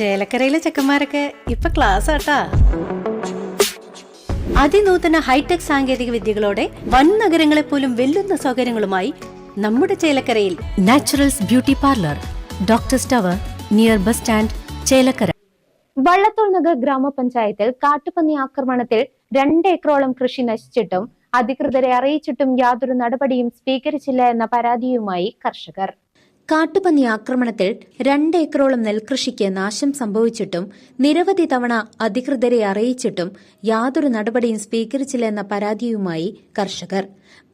ചേലക്കരയിലെ ചെക്കന്മാരൊക്കെ ഇപ്പൊ ക്ലാസ് ആട്ടാ. അതിനൂതന ഹൈടെക് സാങ്കേതിക വിദ്യകളോടെ വൻ നഗരങ്ങളെ പോലും വെല്ലുന്ന സൗകര്യങ്ങളുമായി നമ്മുടെ ചേലക്കരയിൽ naturals beauty parlour doctor tower near bus stand Chelakkara. Vallathol Nagar ഗ്രാമപഞ്ചായത്തിൽ കാട്ടുപന്നി ആക്രമണത്തിൽ രണ്ട് ഏക്കറോളം കൃഷി നശിച്ചിട്ടും അധികൃതരെ അറിയിച്ചിട്ടും യാതൊരു നടപടിയും സ്വീകരിച്ചില്ല എന്ന പരാതിയുമായി കർഷകർ. കാട്ടുപന്നി ആക്രമണത്തിൽ രണ്ട് ഏക്കറോളം നെൽകൃഷിക്ക് നാശം സംഭവിച്ചിട്ടും നിരവധി തവണ അധികൃതരെ അറിയിച്ചിട്ടും യാതൊരു നടപടിയും സ്വീകരിച്ചില്ലെന്ന പരാതിയുമായി കർഷകർ.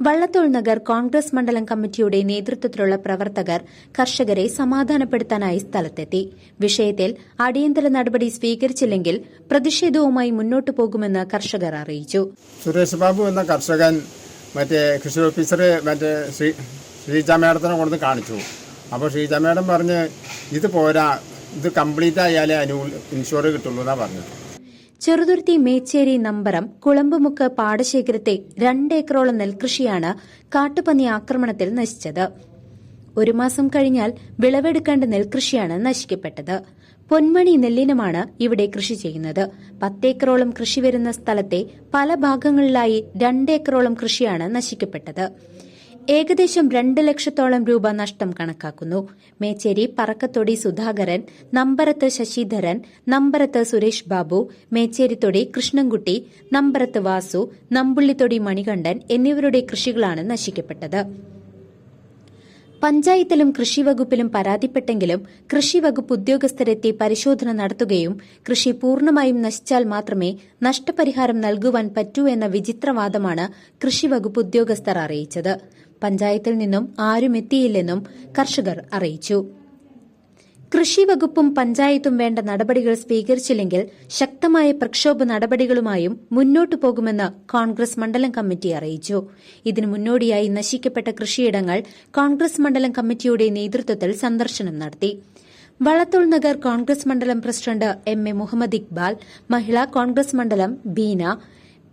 വള്ളത്തോൾ നഗർ കോൺഗ്രസ് മണ്ഡലം കമ്മിറ്റിയുടെ നേതൃത്വത്തിലുള്ള പ്രവർത്തകർ കർഷകരെ സമാധാനപ്പെടുത്താനായി സ്ഥലത്തെത്തി. വിഷയത്തിൽ അടിയന്തര നടപടി സ്വീകരിച്ചില്ലെങ്കിൽ പ്രതിഷേധവുമായി മുന്നോട്ടു പോകുമെന്ന് കർഷകർ അറിയിച്ചു. സുരേഷ് ബാബു എന്ന കർഷകൻ മറ്റേ കൃഷി ഓഫീസറെ മറ്റേ ശ്രീ ശ്രീജ മേഡത്തിനെ കൊണ്ട് കാണിച്ചു. അപ്പോൾ ശ്രീജ മേഡം പറഞ്ഞ് ഇത് പോരാ ഇത് കംപ്ലീറ്റ് ആയാലേ അനു ഇൻഷുർ കിട്ടുള്ളൂ എന്നാണ് പറഞ്ഞത്. ചെറുതുരുത്തി മേച്ചേരി നമ്പറം കുളമ്പുമുക്ക് പാടശേഖരത്തെ രണ്ട് ഏക്കറോളം നെൽകൃഷിയാണ് കാട്ടുപന്നി ആക്രമണത്തിൽ നശിച്ചത്. ഒരു മാസം കഴിഞ്ഞാൽ വിളവെടുക്കേണ്ട നെൽകൃഷിയാണ് നശിക്കപ്പെട്ടത്. പൊന്മണി നെല്ലിനമാണ് ഇവിടെ കൃഷി ചെയ്യുന്നത്. പത്തേക്കറോളം കൃഷി വരുന്ന സ്ഥലത്തെ പല ഭാഗങ്ങളിലായി രണ്ടേക്കറോളം കൃഷിയാണ് നശിക്കപ്പെട്ടത്. ഏകദേശം രണ്ട് ലക്ഷത്തോളം രൂപ നഷ്ടം കണക്കാക്കുന്നു. മേച്ചേരി പറക്കത്തൊടി സുധാകരൻ നമ്പരത്ത് ശശിധരൻ നമ്പരത്ത് സുരേഷ് ബാബു മേച്ചേരിത്തൊടി കൃഷ്ണൻകുട്ടി നമ്പരത്ത് വാസു നമ്പുള്ളിത്തൊടി മണികണ്ഠൻ എന്നിവരുടെ കൃഷികളാണ് നശിക്കപ്പെട്ടത്. പഞ്ചായത്തിലും കൃഷിവകുപ്പിലും പരാതിപ്പെട്ടെങ്കിലും കൃഷി കൃഷിവകുപ്പ് ഉദ്യോഗസ്ഥരെത്തി പരിശോധന നടത്തുകയും കൃഷി പൂർണമായും നശിച്ചാൽ മാത്രമേ നഷ്ടപരിഹാരം നൽകുവാൻ പറ്റൂ എന്ന വിചിത്രവാദമാണ് കൃഷിവകുപ്പ് ഉദ്യോഗസ്ഥർ അറിയിച്ചത്. പഞ്ചായത്തിൽ നിന്നും ആരും എത്തിയില്ലെന്നും കർഷകർ അറിയിച്ചു. കൃഷി വകുപ്പും പഞ്ചായത്തും വേണ്ട നടപടികൾ സ്വീകരിച്ചില്ലെങ്കിൽ ശക്തമായ പ്രക്ഷോഭ നടപടികളുമായും മുന്നോട്ടു പോകുമെന്ന് കോൺഗ്രസ് മണ്ഡലം കമ്മിറ്റി അറിയിച്ചു. ഇതിനു മുന്നോടിയായി നശിക്കപ്പെട്ട കൃഷിയിടങ്ങൾ കോൺഗ്രസ് മണ്ഡലം കമ്മിറ്റിയുടെ നേതൃത്വത്തിൽ സന്ദർശനം നടത്തി. വളത്തോൾ നഗർ കോൺഗ്രസ് മണ്ഡലം president M A Muhammad Iqbal Mahila Congress മണ്ഡലം Beena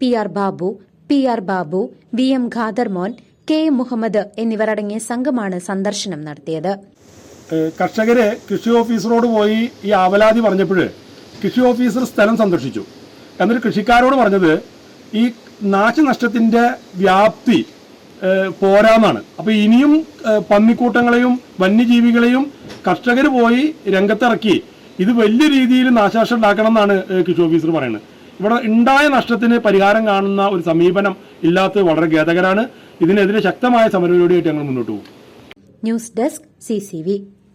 P R Babu P R Babu V M Khadarmon K M Muhammad എന്നിവർ അടങ്ങിയ സംഘമാണ് സന്ദർശനം നടത്തിയത്. കർഷകര് കൃഷി ഓഫീസറോട് പോയി ഈ ആവലാതി പറഞ്ഞപ്പോൾ കൃഷി ഓഫീസർ സ്ഥലം സന്ദർശിച്ചു. എന്നിട്ട് കൃഷിക്കാരോട് പറഞ്ഞത് ഈ നാശനഷ്ടത്തിന്റെ വ്യാപ്തി പോരാന്നാണ്. അപ്പൊ ഇനിയും പന്നിക്കൂട്ടങ്ങളെയും വന്യജീവികളെയും കർഷകർ പോയി രംഗത്തിറക്കി. ഇത് വലിയ രീതിയിൽ നാശനഷ്ടം ഉണ്ടാക്കണം എന്നാണ് കൃഷി ഓഫീസർ പറയുന്നത്. ഇവിടെ ഉണ്ടായ നഷ്ടത്തിന് പരിഹാരം കാണുന്ന ഒരു സമീപനം ഇല്ലാത്തത് വളരെ ഖേദകരാണ്. ഇതിനെതിരെ ശക്തമായ സമരപരിപാടിയായിട്ട് ഞങ്ങൾ മുന്നോട്ട് പോകും. News desk C